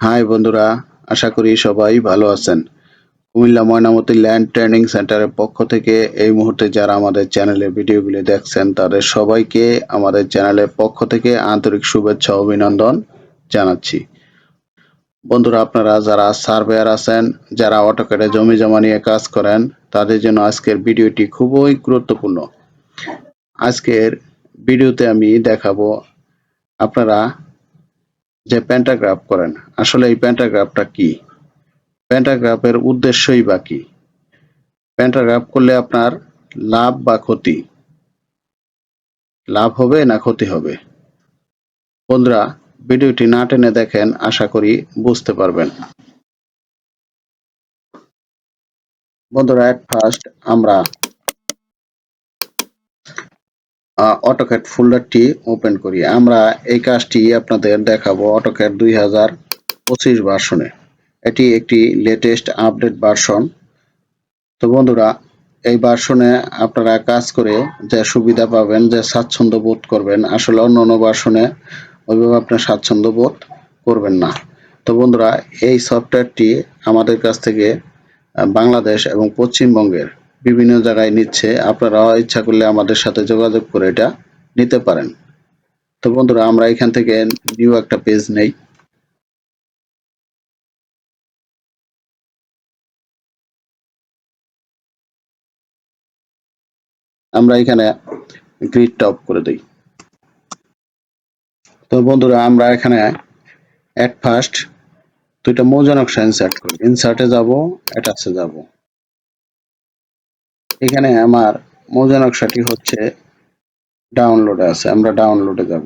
High বন্ধুরা, আশা করি সবাই ভালো আছেন। কুমিল্লা ময়নামতি ল্যান্ড ট্রেনিং সেন্টারের পক্ষ থেকে এই মুহূর্তে যারা আমাদের চ্যানেলে ভিডিওগুলি দেখছেন, তাদের সবাইকে আমাদের চ্যানেলের পক্ষ থেকে আন্তরিক শুভেচ্ছা, অভিনন্দন জানাচ্ছি। বন্ধুরা, আপনারা যারা সার্ভেয়ার আছেন, যারা অটোকেটে জমি জমা নিয়ে কাজ করেন, তাদের জন্য আজকের ভিডিওটি খুবই গুরুত্বপূর্ণ। আজকের ভিডিওতে আমি দেখাবো, আপনারা যে প্যান্টাগ্রাফ করেন, আসলে এই প্যান্টাগ্রাফটা কি? প্যান্টাগ্রাফের উদ্দেশ্যই বা কি? প্যান্টাগ্রাফ করলে আপনার লাভ বা ক্ষতি? লাভ হবে না ক্ষতি হবে? বন্ধুরা, ভিডিওটি না টেনে দেখেন, আশা করি বুঝতে পারবেন। বন্ধুরা এট ফার্স্ট আমরা অটোক্যাট ফোল্ডারটি ওপেন করি। আমরা এই কাজটি আপনাদের দেখাবো অটোক্যাট দুই হাজার পঁচিশ ভার্সনে এটি একটি লেটেস্ট আপডেট ভার্সন তো বন্ধুরা, এই ভার্সনে আপনারা কাজ করে যে সুবিধা পাবেন, যে স্বাচ্ছন্দ্য বোধ করবেন, আসলে অন্য অন্য ভার্সনে ওইভাবে আপনার স্বাচ্ছন্দ্য বোধ করবেন না। তো বন্ধুরা, এই সফটওয়্যারটি আমাদের কাছ থেকে বাংলাদেশ এবং পশ্চিমবঙ্গের বিভিন্ন জায়গায় নিচ্ছে। আপনারা ইচ্ছা করলে আমাদের সাথে যোগাযোগ করে এটা নিতে পারেন। তো বন্ধুরা, আমরা এখান থেকে নিউ একটা পেজ নেই। আমরা এখানে গ্রিড টপ করে দিই। তো বন্ধুরা, আমরা এখানে অ্যাট ফার্স্ট দুইটা মৌজা নকশা ইনসার্ট করি। ইনসার্টে যাব অ্যাটাচে যাব। এখানে আমার মৌজা নকশাটি হচ্ছে ডাউনলোডে আছে, আমরা ডাউনলোডে যাব।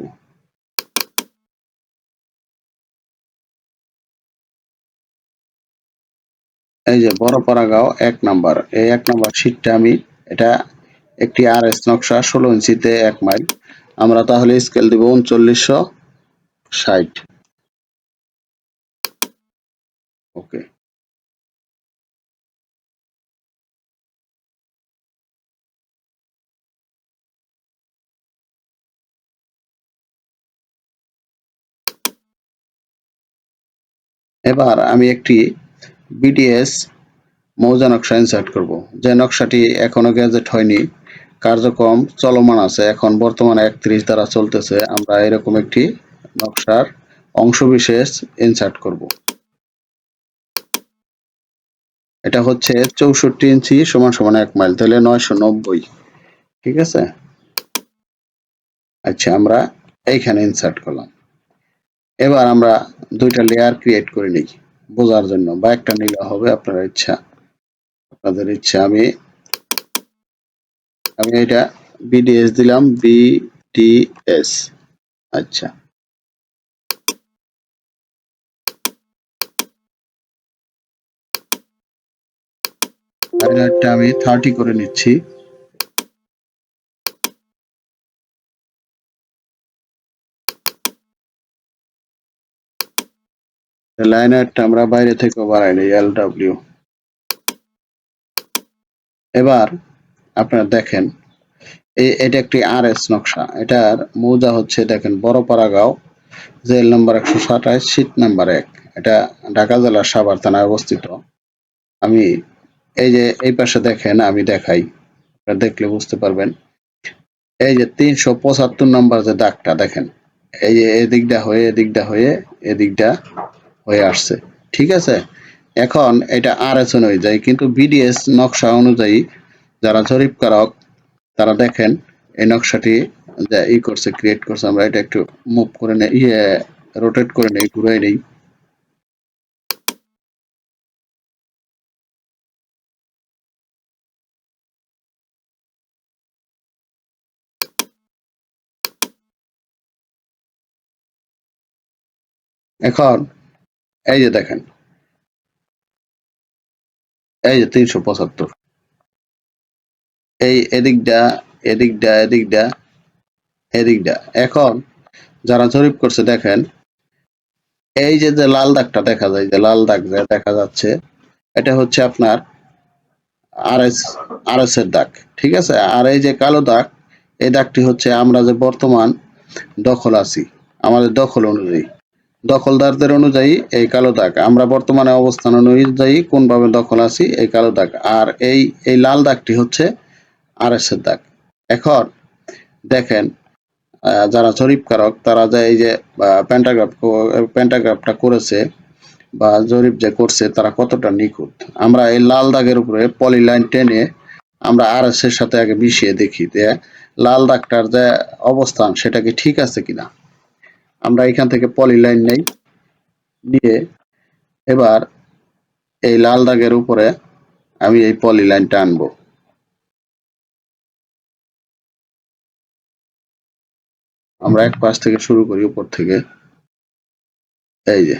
এই যে বড় পাড়াগাঁও এক নাম্বার, এই এক নাম্বার শীটটা আমি, এটা একটি আর এস নকশা, ষোলো ইঞ্চিতে এক মাইল। আমরা তাহলে স্কেল দিব উনচল্লিশশো ষাট। ওকে এবার আমি একটি বিডিএস মৌজা নকশা ইনসার্ট করব। যে নকশাটি এখনও গ্যাজেট হয়নি, কার্যক্রম চলমান আছে, এখন বর্তমানে একত্রিশ দ্বারা চলতেছে। আমরা এরকম একটি নকশার অংশবিশেষ ইনসার্ট করব। এটা হচ্ছে চৌষট্টি ইঞ্চি সমান সমান এক মাইল, তাহলে নয়শো নব্বই। ঠিক আছে? আচ্ছা আমরা এইখানে ইনসার্ট করলাম। এবার আমরা দুইটা লেয়ার ক্রিয়েট করে নিই বোঝার জন্য। বা একটা নিলে হবে আপনার ইচ্ছা। আপনাদের ইচ্ছা, আমি আমি এটা বিডিএস দিলাম বিডিএস আচ্ছা। আমি থার্টি করে নিচ্ছি। লাইনারটা আমরা বাইরে থেকে বাড়াই নিই এল ডাব্লিউ এবার আপনারা দেখেন এটা একটি আর এস নকশা। এটার মৌজা হচ্ছে, দেখেন বড় পাড়াগাঁও জেল নাম্বার একশো সাতাশ, সিট নাম্বার এক। এটা ঢাকা জেলার সাভার থানায় অবস্থিত। আমি এই যে, এই পাশে দেখেন, আমি দেখাই। দেখলে বুঝতে পারবেন। এই যে, তিনশো পঁচাত্তর নাম্বার যে দাগটা, দেখেন, এই যে, এদিকটা হয়ে এদিকটা হয়ে, এদিকটা হয়ে আসছে। ঠিক আছে? এখন এটা আর এস অনুযায়ী কিন্তু বিডিএস নকশা অনুযায়ী যারা জরিপকারক তারা দেখেন এই নকশাটি যা ই করছে ক্রিয়েট করছে, আমরা এটা একটু মুভ করে নেই ইয়ে রোটেট করে নেই ঘুরে নেই। এখন এই যে দেখেন। এই যে তিনশো পঁচাত্তর। এই এদিকটা এদিকটা এদিকটা এদিকটা এখন যারা জরিপ করছে দেখেন, এই যে যে লাল দাগটা দেখা যায়, যে লাল দাগ যে দেখা যাচ্ছে, এটা হচ্ছে আপনার আর এস আর এস এর দাগ, ঠিক আছে? আর এই যে কালো দাগ, এই দাগটি হচ্ছে আমরা যে বর্তমান দখল আছি, আমাদের দখল অনুযায়ী। দখলদারদের অনুযায়ী এই কালো দাগ। আমরা বর্তমানে অবস্থান অনুযায়ী কোনভাবে দখল আছি এই কালো দাগ। আর এই এই লাল দাগটি হচ্ছে আর এর দাগ। এখন দেখেন যারা জরিপকারক, তারা যে এই যে প্যান্টাগ্রাফ প্যান্টাগ্রাফটা করেছে বা জরিপ যে করছে, তারা কতটা নিখুঁত? আমরা এই লাল দাগের উপরে পলিলাইন টেনে আমরা আর এর সাথে আগে মিশিয়ে দেখি যে, লাল দাগটার যে অবস্থান, সেটা কি ঠিক আছে কিনা? আমরা এখান থেকে পলিলাইন নেই, নিয়ে এবার এই লাল দাগের উপরে আমি এই পলিলাইনটা আনব। আমরা এক পাশ থেকে শুরু করি, উপর থেকে। এই যে।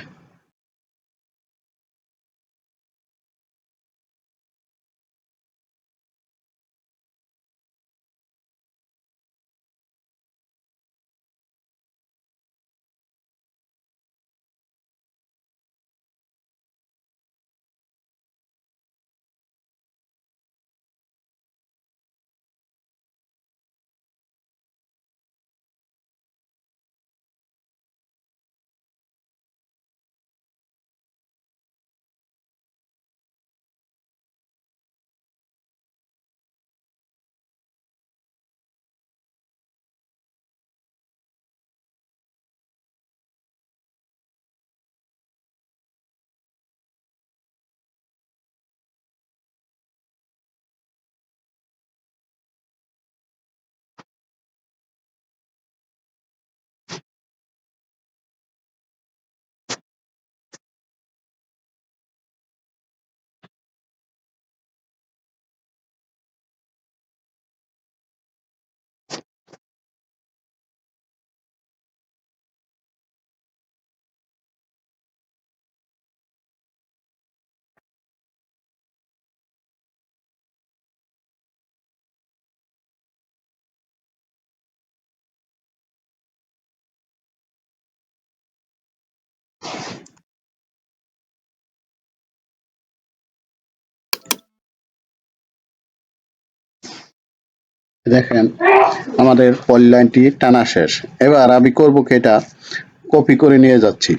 দেখেন, আমাদের পলিলাইনটি টানা শেষ। এবার আমি করব কি এটা? কপি করে নিয়ে যাচ্ছি।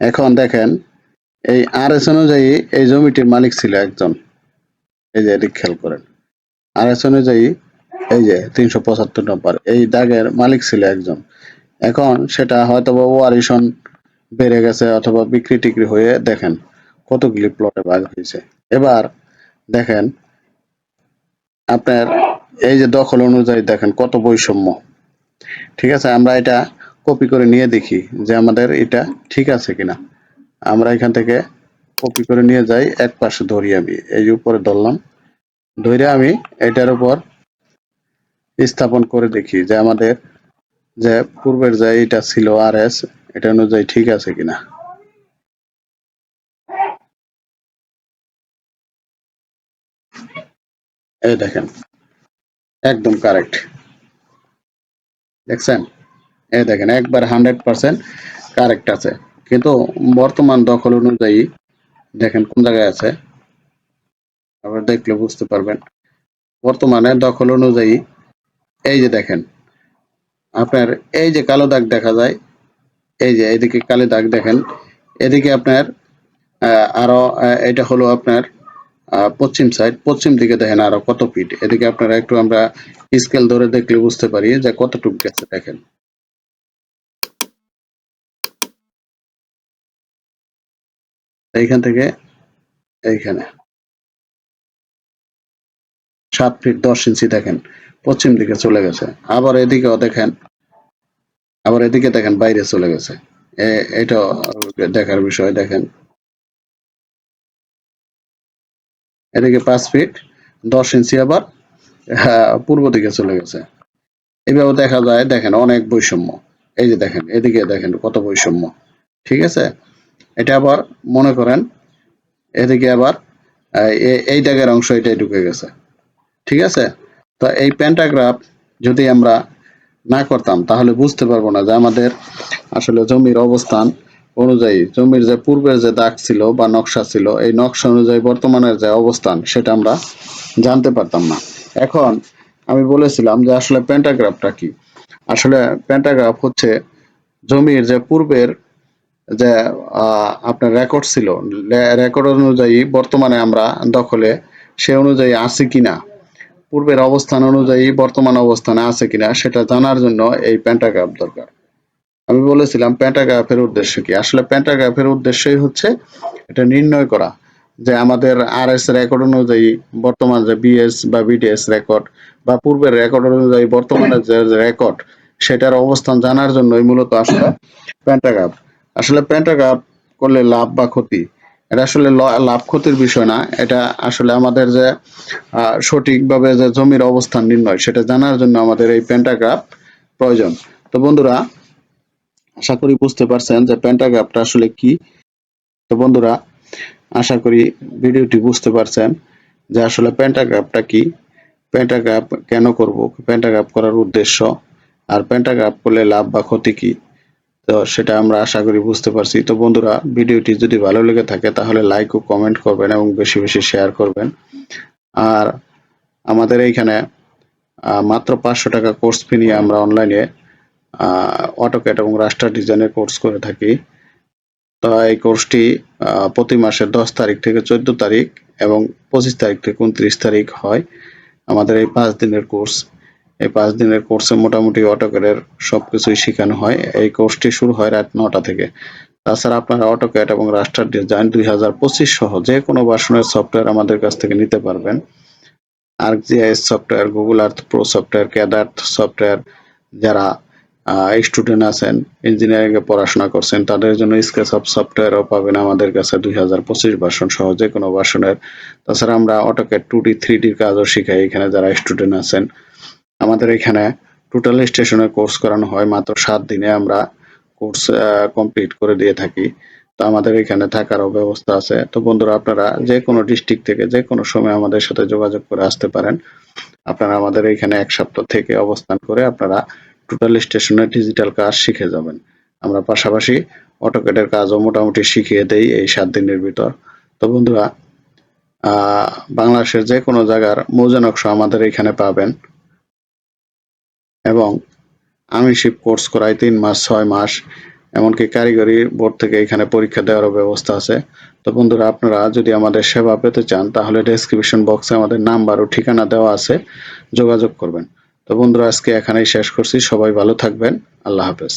এখন দেখেন, এই আর এস অনুযায়ী এই জমিটির মালিক ছিল একজন। এই যে এদিক খেয়াল করেন। আর এস অনুযায়ী এই যে তিনশো পঁচাত্তর নম্বর, এই দাগের মালিক ছিল একজন। এখন সেটা হয়তো বা ওয়ারিশন বেড়ে গেছে অথবা বিক্রি টিক্রি হয়ে দেখেন কতগুলি প্লটে ভাগ হয়েছে। এবার দেখেন, আপনার এই যে দখল অনুযায়ী দেখেন কত বৈষম্য। ঠিক আছে, আমরা এটা কপি করে নিয়ে দেখি যে আমাদের এটা ঠিক আছে কিনা। আমরা এখান থেকে কপি করে নিয়ে যাই, এক পাশে ধরি আমি, এই উপরে ধরলাম। ধরে আমি এটার উপর স্থাপন করে দেখি যে আমাদের যে পূর্বের যে এটা ছিল আর এস এটা অনুযায়ী ঠিক আছে কিনা। এই দেখেন। একদম কারেক্ট দেখছেন? এই দেখেন একবার হান্ড্রেড পার্সেন্ট কারেক্ট আছে। কিন্তু বর্তমান দখল অনুযায়ী দেখেন কোন জায়গায় আছে? আবার দেখলে বুঝতে পারবেন। বর্তমানে দখল অনুযায়ী এই যে দেখেন আপনার এই যে কালো দাগ দেখা যায় এই যে এদিকে কালো দাগ দেখেন এদিকে আপনার আহ, আরও আহ, এটা হলো আপনার আহ, পশ্চিম সাইড পশ্চিম দিকে দেখেন আরও কত ফিট এদিকে আপনারা একটু আমরা স্কেল ধরে দেখলে বুঝতে পারি যে কতটুকু গেছে, দেখেন। এইখান থেকে এইখানে। সাত ফিট দশ ইঞ্চি দেখেন, পশ্চিম দিকে চলে গেছে। আবার এদিকেও দেখেন, আবার এদিকে দেখেন বাইরে চলে গেছে। এটা দেখার বিষয়, দেখেন। এদিকে পাঁচ ফিট দশ ইঞ্চি আবার আহ, পূর্ব দিকে চলে গেছে। এভাবে দেখা যায় দেখেন অনেক বৈষম্য। এই যে দেখেন এদিকে দেখেন কত বৈষম্য। ঠিক আছে? এটা আবার মনে করেন এদিকে আবার এই দাগের অংশ এটাই ঢুকে গেছে। ঠিক আছে? তো এই প্যান্টাগ্রাফ যদি আমরা না করতাম তাহলে বুঝতে পারব না যে আমাদের আসলে জমির অবস্থান অনুযায়ী জমির যে পূর্বের যে দাগ ছিল বা নকশা ছিল, এই নকশা অনুযায়ী বর্তমানের যে অবস্থান, সেটা আমরা জানতে পারতাম না। এখন আমি বলেছিলাম যে আসলে প্যান্টাগ্রাফটা কি? আসলে প্যান্টাগ্রাফ হচ্ছে জমির যে পূর্বের যে আপনার রেকর্ড ছিল রেকর্ড অনুযায়ী বর্তমানে আমরা দখলে, সে অনুযায়ী আছে কিনা, পূর্বের অবস্থান অনুযায়ী বর্তমান অবস্থানে আছে কিনা, সেটা জানার জন্য এই প্যান্টাগ্রাফ দরকার। আমি বলেছিলাম প্যান্টাগ্রাফের উদ্দেশ্য কি? আসলে প্যান্টাগ্রাফের উদ্দেশ্যই হচ্ছে এটা নির্ণয় করা যে আমাদের আর এস রেকর্ড অনুযায়ী বর্তমান যে বিএস বা বিডিএস রেকর্ড বা পূর্বের রেকর্ড অনুযায়ী বর্তমানে যে রেকর্ড সেটার অবস্থান জানার জন্যই মূলত আসলে প্যান্টাগ্রাফ। আসলে প্যান্টাগ্রাফ করলে লাভ বা ক্ষতি? এটা আসলে লাভ ক্ষতির বিষয় না। এটা আসলে আমাদের যে সঠিকভাবে যে জমির অবস্থান নির্ণয় সেটা জানার জন্য আমাদের এই প্যান্টাগ্রাফ প্রয়োজন। তো বন্ধুরা আশা করি বুঝতে পারছেন যে প্যান্টাগ্রাফটা আসলে কি। তো বন্ধুরা, আশা করি ভিডিওটি বুঝতে পারছেন যে আসলে প্যান্টাগ্রাফটা কি। প্যান্টাগ্রাফ কেন করব? প্যান্টাগ্রাফ করার উদ্দেশ্য আর প্যান্টাগ্রাফ করলে লাভ বা ক্ষতি কি? তো সেটা আমরা আশা করি বুঝতে পারছি। তো বন্ধুরা, ভিডিওটি যদি ভালো লেগে থাকে তাহলে লাইক ও কমেন্ট করবেন এবং বেশি বেশি শেয়ার করবেন। আর আমাদের এইখানে মাত্র পাঁচশো টাকা কোর্স ফি নিয়ে আমরা অনলাইনে অটোক্যাট এবং রাস্টার ডিজাইনের কোর্স করে থাকি। তো এই কোর্সটি প্রতি মাসের দশ তারিখ থেকে চোদ্দ তারিখ এবং পঁচিশ তারিখ থেকে উনত্রিশ তারিখ হয় আমাদের এই পাঁচ দিনের কোর্স এই পাঁচ দিনের কোর্সে মোটামুটি অটোক্যাডের সবকিছুই শেখানো হয়। এই কোর্সটি শুরু হয় রাত নটা থেকে। তাছাড়া আপনারা অটোক্যাড এবং রাস্টার ডিজাইন দুই হাজার পঁচিশ সহ যে কোনো ভার্সনের সফটওয়্যার আমাদের কাছ থেকে নিতে পারবেন। ArcGIS software Google Earth Pro software ক্যাডার্থ software যারা স্টুডেন্ট আছেন ইঞ্জিনিয়ারিং এ পড়াশোনা করছেন, তাদের জন্য স্কেচঅপ সফটওয়্যারও পাবেন আমাদের কাছে দুই হাজার পঁচিশ ভার্সন সহ যে কোনো ভার্সনের তাছাড়া আমরা অটোক্যাড টু ডি থ্রি ডির কাজও শিখাই এখানে যারা স্টুডেন্ট আছেন। আমাদের এখানে টোটাল স্টেশনের কোর্স করানো হয় মাত্র সাত দিনে আমরা কোর্স কমপ্লিট করে দিয়ে থাকি। তো আমাদের এখানে থাকারও ব্যবস্থা আছে। তো বন্ধুরা, আপনারা যে কোনো ডিস্ট্রিক্ট থেকে যে কোনো সময় আমাদের সাথে যোগাযোগ করে আসতে পারেন। আপনারা আমাদের এখানে এক সপ্তাহ থেকে অবস্থান করে আপনারা টোটাল স্টেশনের ডিজিটাল কাজ শিখে যাবেন। আমরা পাশাপাশি অটোকেটের কাজও মোটামুটি শিখিয়ে দেই এই সাত দিনের ভিতর। তো বন্ধুরা বাংলাদেশের যে কোনো জায়গার মৌজা নকশা আমাদের এখানে পাবেন। এবং আমি শিপ কোর্স করাই তিন মাস, ছয় মাস, এমনকি কারিগরি বোর্ড থেকে এখানে পরীক্ষা দেওয়ারও ব্যবস্থা আছে। তো বন্ধুরা, আপনারা যদি আমাদের সেবা পেতে চান, তাহলে ডেসক্রিপশন বক্সে আমাদের নাম্বার ও ঠিকানা দেওয়া আছে। যোগাযোগ করবেন। তো বন্ধুরা আজকে এখানেই শেষ করছি। সবাই ভালো থাকবেন। আল্লাহ হাফেজ।